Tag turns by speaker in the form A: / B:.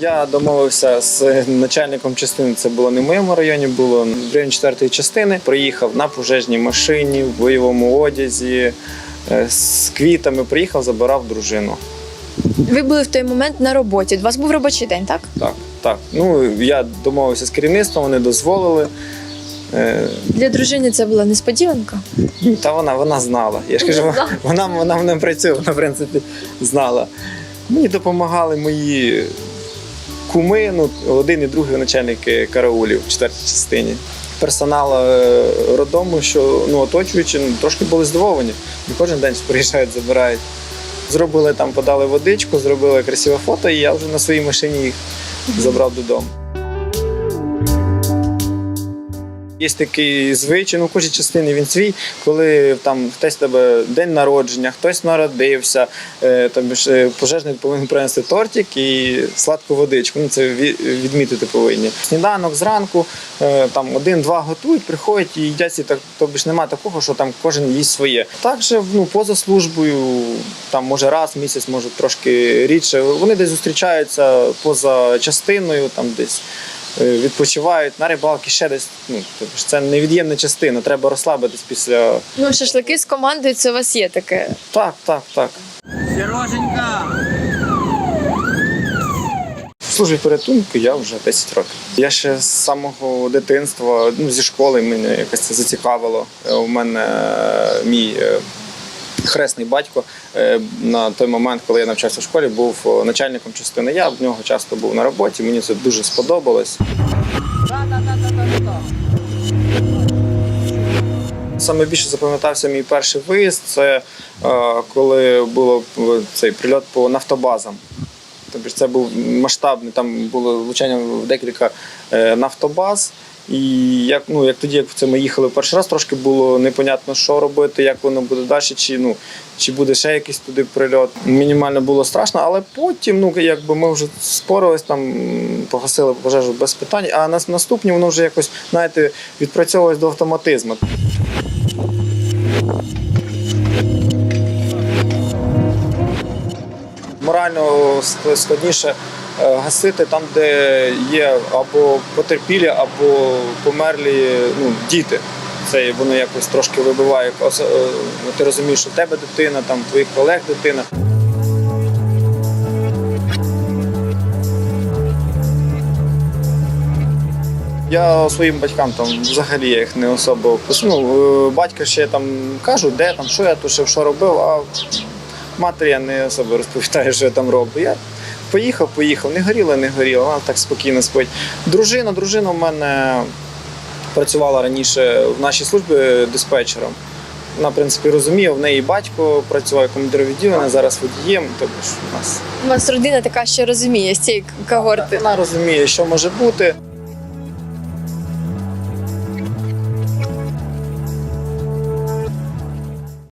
A: Я домовився з начальником частини. Це було не в моєму районі, було в районі 4 частини. Приїхав на пожежній машині, в бойовому одязі е, з квітами. Приїхав, забирав дружину.
B: Ви були в той момент на роботі. У вас був робочий день, так?
A: Так, так. Ну я домовився з керівництвом, вони дозволили. Е,
B: Для дружини це була несподіванка.
A: Та вона, вона знала. Я ж кажу,
B: Знала.
A: вона, вона мене працює, вона в принципі знала. Мені допомагали мої куми, ну, один і другий начальники караулів в четвертій частині. Персонал родому, роддому, що ну, оточуючи, ну, трошки були здивовані. І кожен день приїжджають, забирають. Зробили там, подали водичку, зробили красиве фото, і я вже на своїй машині їх забрав додому. Є такий звичай, ну в кожній частині він свій, коли там хтось тебе день народження, хтось народився, е, там е, пожежник повинен принести тортик і сладку водичку. Ну це відмітити повинні. Сніданок зранку, е, там один-два готують, приходять і їдять, так тобі ж немає такого, що там кожен їсть своє. Також ну, поза службою, там може раз місяць, може трошки рідше. Вони десь зустрічаються поза частиною, там десь відпочивають на рибалки, ще десь. Ну, тобто ж це невід'ємна частина. Треба розслабитись після.
B: Ну, шашлики з командою це у вас є таке.
A: Так, так, так.
C: Сереженька!
A: В службі порятунку я вже 10 років. Я ще з самого дитинства, ну зі школи мене якось це зацікавило. Е, У мене е, мій е, хресний батько е, на той момент, коли я навчався в школі, був е, начальником частини. Я в нього часто був на роботі. Мені це дуже сподобалось. Саме більше запам'ятався мій перший виїзд. Це е, коли було цей прильот по нафтобазам. Тобто це був масштабний, там було влучання в декілька е, нафтобаз. І як, ну, як тоді, як це ми їхали перший раз, трошки було непонятно, що робити, як воно буде далі, чи, ну, чи буде ще якийсь туди прильот. Мінімально було страшно, але потім, ну, якби ми вже спорились, там, погасили пожежу без питань, а на наступні воно вже якось, знаєте, відпрацьовувалось до автоматизму. Морально складніше е, гасити там, де є або потерпілі, або померлі ну, діти. Це воно якось трошки вибиває. Е, Ти розумієш, що в тебе дитина, там твоїх колег дитина. Я своїм батькам там взагалі їх не особо. Ну, е, батька ще там кажу, де там, що я тушив, що робив, а матері я не особо розповідаю, що я там роблю. Я поїхав, поїхав, не горіло, не горіло, вона так спокійно спить. Дружина, дружина в мене працювала раніше в нашій службі диспетчером. Вона, в принципі, розуміє, в неї батько працював як командир відділення, зараз водієм. Тобто ж у нас
B: У вас родина така, що розуміє з цієї когорти.
A: вона розуміє, що може бути.